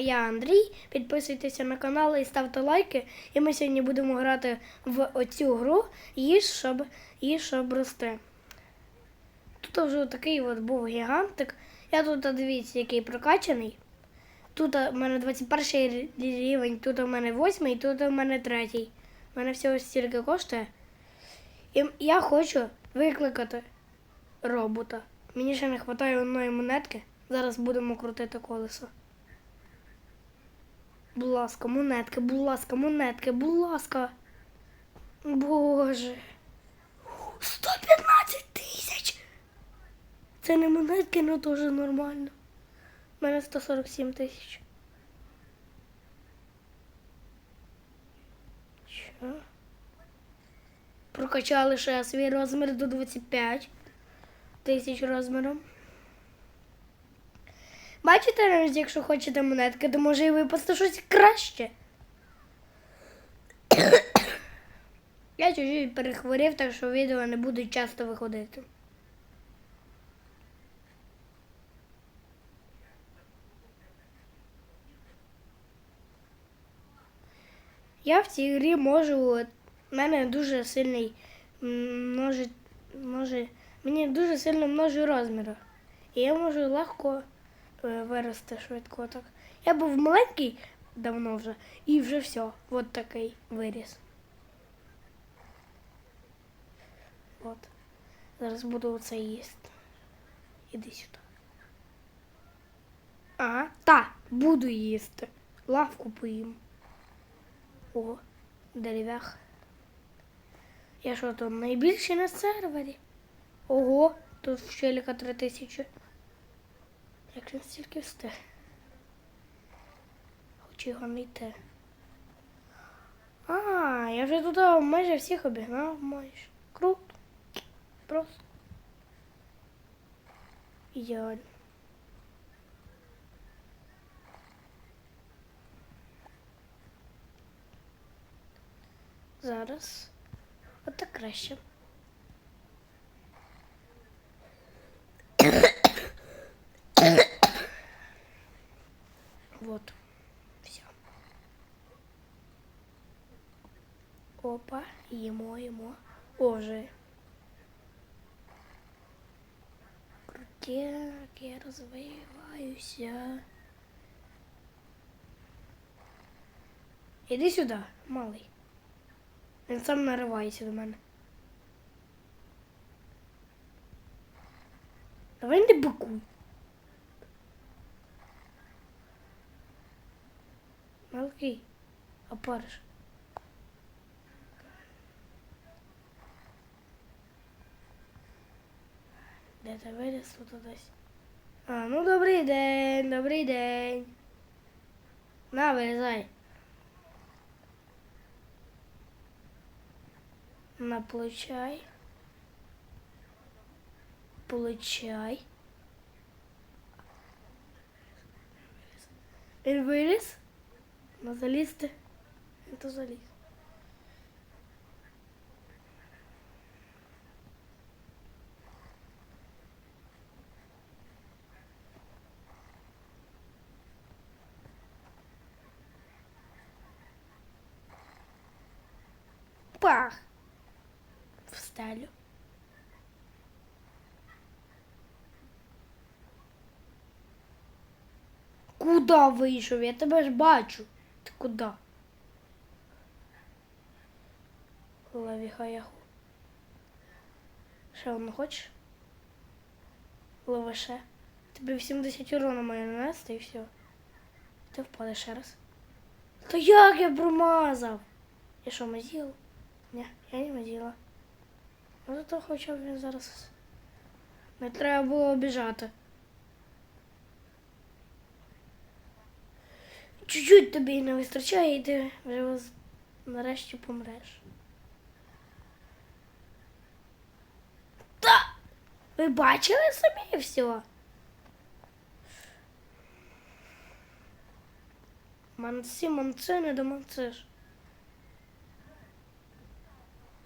Я Андрій. Підписуйтеся на канал і ставте лайки. І ми сьогодні будемо грати в оцю гру їж, щоб, їж, щоб рости. Тут вже такий от був гігантик. Я тут дивіться, який прокачаний. Тут у мене 21 рівень, тут у мене 8, тут у мене 3. У мене всього стільки коштує. І я хочу викликати робота. Мені ще не вистачає одної монетки. Зараз будемо крутити колесо. Будь ласка, монетки, будь ласка, монетки, будь ласка. Боже. 115 тисяч. Це не монетки, але теж нормально. У мене 147 тисяч. Що? Прокачали ще свій розмір до 25 тисяч розміром. Бачите, навіть якщо хочете монетки, то може і випасти щось краще. Я чуть-чуть перехворів, так що відео не будуть часто виходити. Я в цій грі можу. от, в мене дуже сильний множить, може, мені дуже сильно множить розміри. І я можу легко е, вирости швидко так. Я був маленький давно вже, і вже все. От такий виріс. От. Зараз буду оце їсти. Іди сюди. Ага, та, буду їсти. Лавку поїм. О, дерев'ях. Я що тут найбільший на сервері? Ого, тут в челіка три тисячі. Як він стільки встиг? Хочу його знайти. А, я вже тут майже всіх обігнав, майже. Круто. Просто. Ідеально. Зараз. Отак краще. Вот. Все. Опа, їмо. О, вже. Крутяк, я розвиваюся. Іди сюди, малий. Він сам наривається до мене. Давай не бикуй. Мелкий, опариш. Де ти виріс тут десь? А, ну добрий день, добрий день. На, вилізай. На получай. Получай. Він виліз. На залізти. Він то заліз. Пах! В стелю. Куда вийшов? Я тебе ж бачу. Ти куди? Лавіхаяху. Ще одну хочеш? Лаваше. Тобі 80 урона має нанести і все. Ти впадеш ще раз. Та як я промазав? Я що, мазіл? Ні, я не мазіла. Ну зато хоча б він зараз. Не треба було обіжати. Чуть-чуть тобі не вистачає, і ти вже нарешті помреш. Та! Ви бачили самі все? Манці, манце, не доманцеш.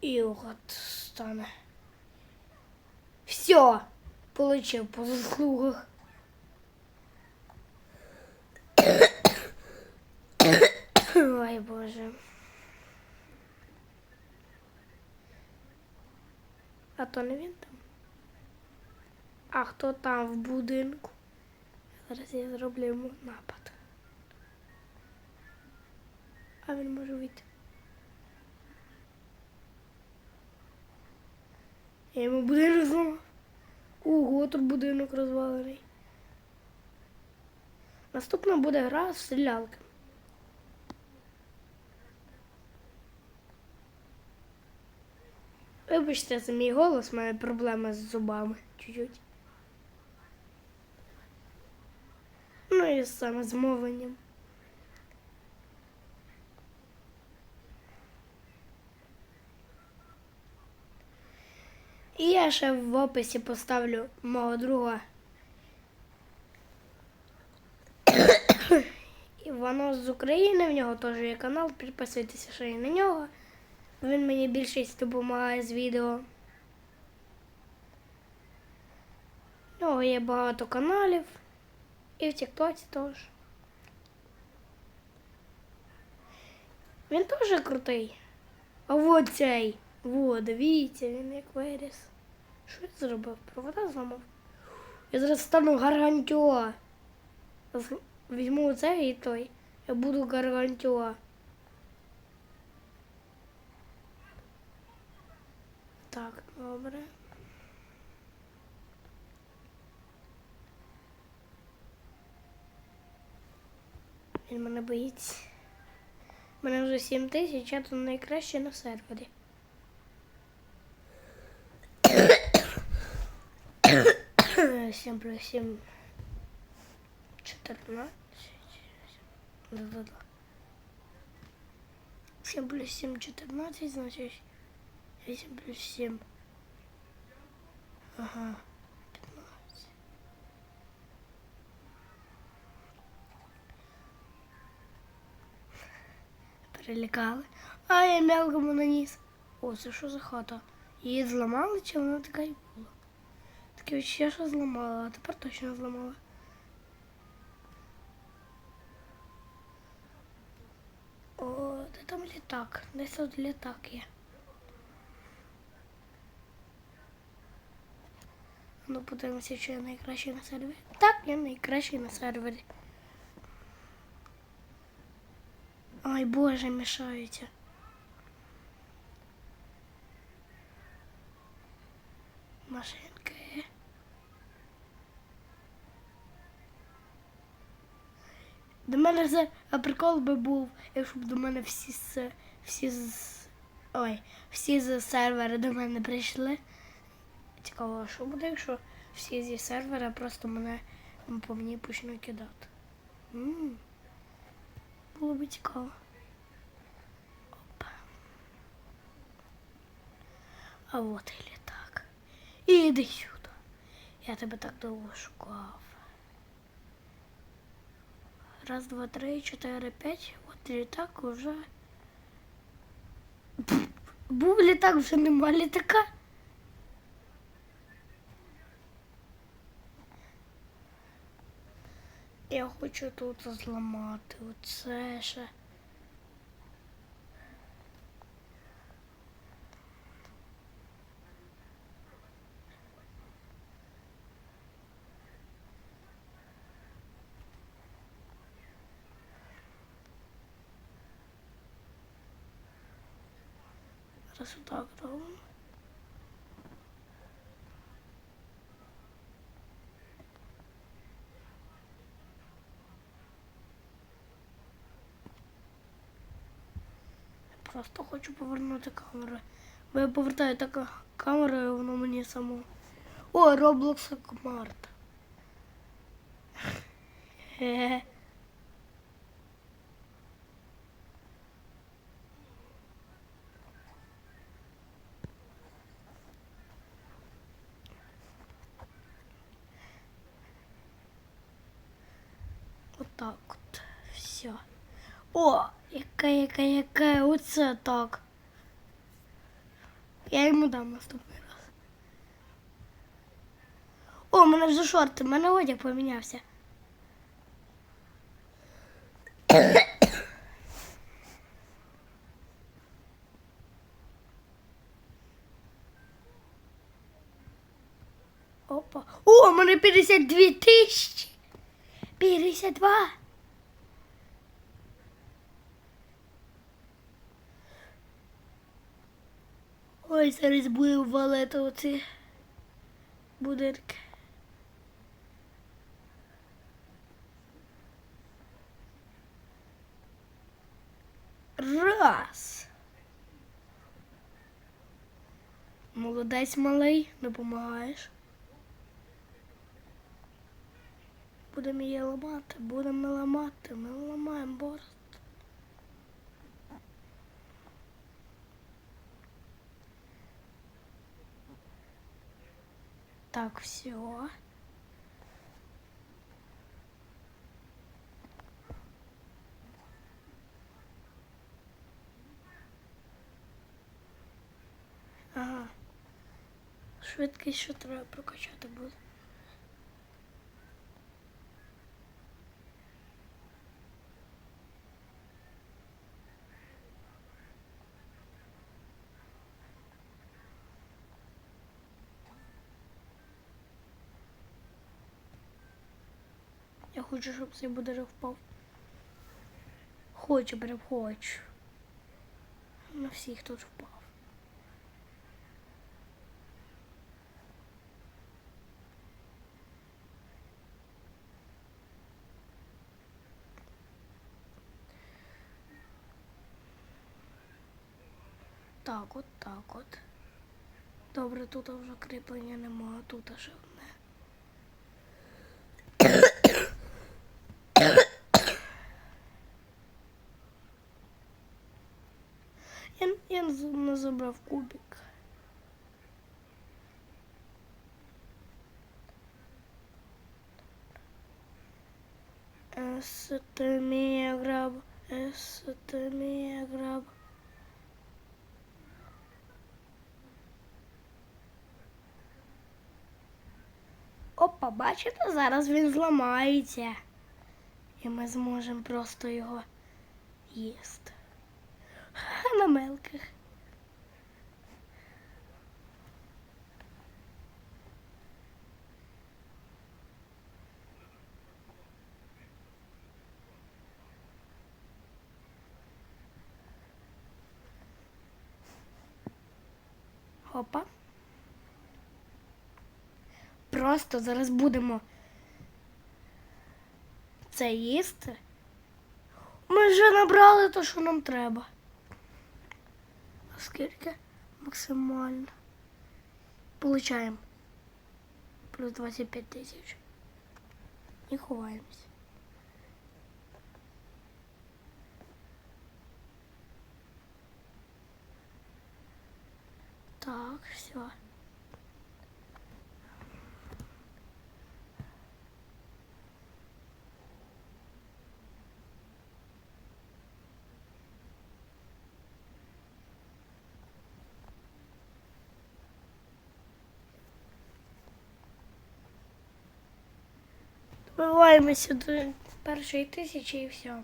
І от стане. Все, получив по заслугах. То не він там. А хто там в будинку? Зараз я зроблю йому напад. А він може вийти. Я йому будинок зламав. Ого, тут будинок розвалений. Наступна буде гра в стрілялки. Вибачте за мій голос, має проблеми з зубами чуть-чуть. Ну і саме з мовленням. І я ще в описі поставлю мого друга. Івано з України, в нього теж є канал, підписуйтеся ще й на нього. Він мені більшість допомагає з відео. У нього є багато каналів. І в Тіктоці теж. Він теж крутий. А от цей. Во, дивіться, він як виріс. Що я зробив? Провода зламав. Я зараз стану гаргантюа. Візьму цей і той. Я буду гаргантюа. Так, добре. Він мене боїться. У мене вже 7 тисяч, я тут найкраще на сервері. Сім плюс сім. Чотирнадцять. Да-да-да. Сім плюс сім чотирнадцять, значить. Вісім плюс сім. Ага. П'ятнадцять. Перелякали. А я мелкому наніс. О, це що за хата? Її зламали, чи вона така і була? Таке відчуття, що зламала, а тепер точно зламала. О, де там літак? Десь тут літак є. Ну, подивимося, чи я найкращий на сервері. Так, я найкращий на сервері. Ай, боже, мішаються. Машинки. До мене це прикол би був, якщо б до мене всі з всі з ой, всі з сервера до мене прийшли. Цікаво, що буде, якщо всі зі сервера просто мене по мені почнуть кидати. м Було б цікаво. Опа. А от і літак. Іди сюди. Я тебе так довго шукав. Раз, два, три, чотири, п'ять. От літак уже. Пф, Був літак, вже нема літака. Я хочу тут зламати оце ще. Зараз отак робимо. Просто хочу повернути камеру. Бо я повертаю така камера, і воно мені само. О, Roblox Март. Хе-хе. Отак от. Все. О, яка, яка, яка, оце так. Я йому дам наступний раз. О, у мене вже шорти, у мене одяг помінявся. 52 тисячі. 52. Ой, зараз будемо валити оці будинки. Раз. Молодець малий, допомагаєш. Будемо її ламати, будемо ламати, ми ламаємо борст. Так, все. Ага. Швидкість ще треба прокачати буде. Хочу, щоб цей будинок впав. Хочу, прям хочу. На всіх тут впав. Так, от так от. Добре, тут вже кріплення немає, тут ще одне. Я, не забрав кубик. Естемія граб, естемія граб. Опа, бачите, зараз він зламається. І ми зможемо просто його їсти. На. Опа. Просто зараз будемо це їсти. Ми вже набрали те, що нам треба. А скільки? Максимально. Получаємо. Плюс 25 тисяч. І ховаємось. Так, все. Добиваємося до першої тисячі і все.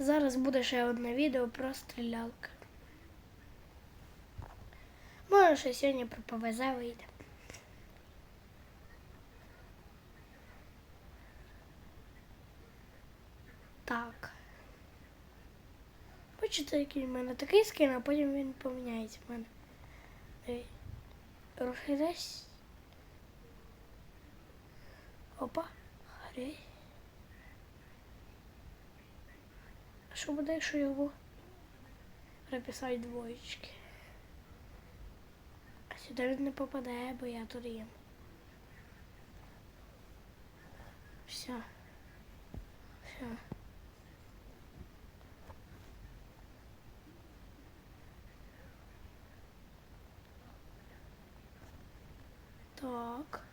І зараз буде ще одне відео про стрілялки. Може, ще сьогодні про ПВЗ вийде. Так. Бачите, який в мене такий скин, а потім він поміняється в мене. Десь. Опа, грей. А що буде, якщо його переписати двоєчки? А сюди він не попадає, бо я тут їм. Все. Все. Так.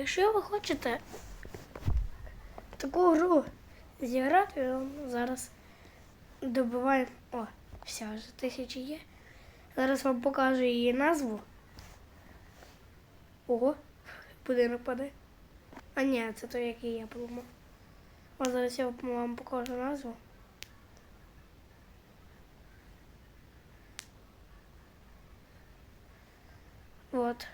Якщо ви хочете таку гру зіграти, я вам зараз добиваємо. О, все, вже тисячі є. Зараз вам покажу її назву. Ого, будинок падає. А ні, це той, який я поламав. О, зараз я вам покажу назву. Вот.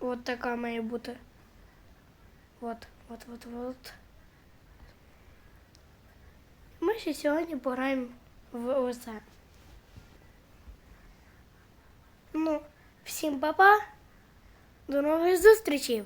Вот така має бути. Вот, вот, вот, вот. Ми ще сьогодні пограємо в оце. Ну, всім па-па. До нових зустрічей!